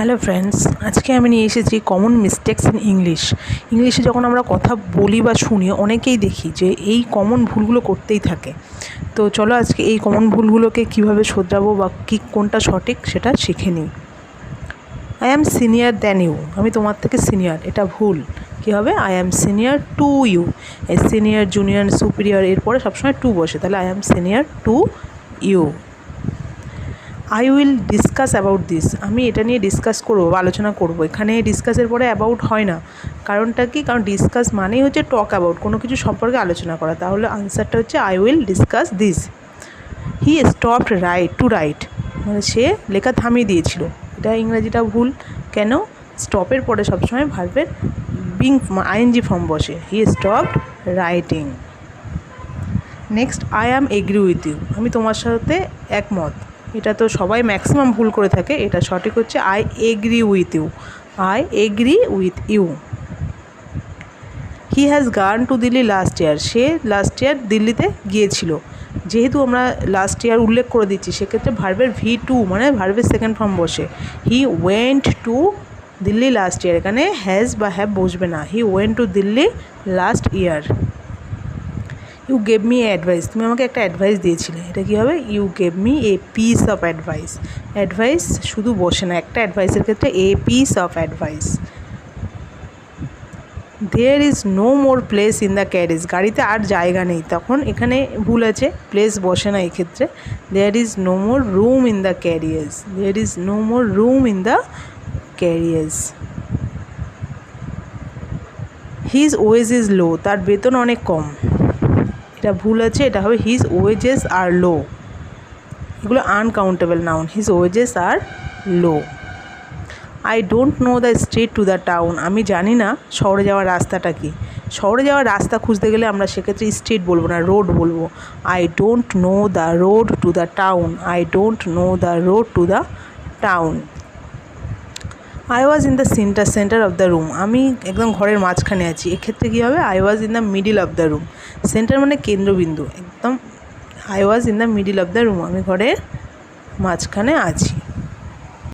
Hello friends আজকে আমি নিয়ে এসেছি কমন মিস্টেক্স ইন ইংলিশ ইংলিশে যখন আমরা কথা বলি বা শুনি, অনেকেই দেখি যে এই কমন ভুলগুলো করতেই থাকে। তো চলো আজকে এই কমন ভুলগুলোকে কীভাবে শোধরাবো বা কী কোনটা সঠিক, সেটা শিখে নিই। I am senior than you আমি তোমার থেকে সিনিয়র এটা ভুল। কী হবে? I am senior to you senior junior superior এরপরে সবসময় টু বসে। তাহলে I am senior to you I will discuss about this আমি এটা নিয়ে ডিসকাস করব বা আলোচনা করব। এখানে ডিসকাসের পরে অ্যাবাউট হয় না। কারণটা কি? কারণ ডিসকাস মানেই হচ্ছে টক অ্যাবাউট কোনো কিছু সম্পর্কে আলোচনা করা। তাহলে আনসারটা হচ্ছে I will discuss this he stopped write to write মানে সে লেখা থামিয়ে দিয়েছিল। এটা ইংরাজিটা ভুল। কেন? স্টপের পরে সবসময় ভার্বের বিং আইএনজি ফর্ম বসে। He stopped writing next I am agree with you আমি তোমার সাথে একমত। এটা তো সবাই ম্যাক্সিমাম ভুল করে থাকে। এটা সঠিক হচ্ছে I agree with you I agree with you he has gone to Delhi last year say last year দিল্লিতে গিয়েছিল। যেহেতু আমরা লাস্ট ইয়ার উল্লেখ করে দিচ্ছি, সেক্ষেত্রে ভার্বের ভি টু মানে ভার্বের সেকেন্ড ফর্ম বসে। He went to Delhi last year এখানে হ্যাজ বা হ্যাভ বসবে না। He went to Delhi last year you gave me advice তুমি আমাকে একটা অ্যাডভাইস দিয়েছিলে। এটা কী হবে? You gave me a piece of advice advice শুধু বসে না, একটা অ্যাডভাইসের ক্ষেত্রে a piece of advice there is no more place in the carriage গাড়িতে আর জায়গা নেই। তখন এখানে ভুল আছে। প্লেস বসে না এক্ষেত্রে। There is no more room in the carriers there is no more room in the carriers his wage is low তার বেতন অনেক কম। এটা ভুল আছে, এটা হবে হিজ ওয়েজেস আর লো এগুলো uncountable noun his wages are low I don't know the street to the town আমি জানি না শহরে যাওয়ার রাস্তাটা কি। শহরে যাওয়ার রাস্তা খুঁজতে গেলে আমরা সেক্ষেত্রে স্ট্রিট বলব না রোড বলব। I don't know the road to the town I don't know the road to the town I was in the centre centre of the room আমি একদম ঘরের মাঝখানে আছি। এক্ষেত্রে কী হবে? I was in the middle of the room centre মানে কেন্দ্রবিন্দু। একদম I was in the middle of the room আমি ঘরের মাঝখানে আছি।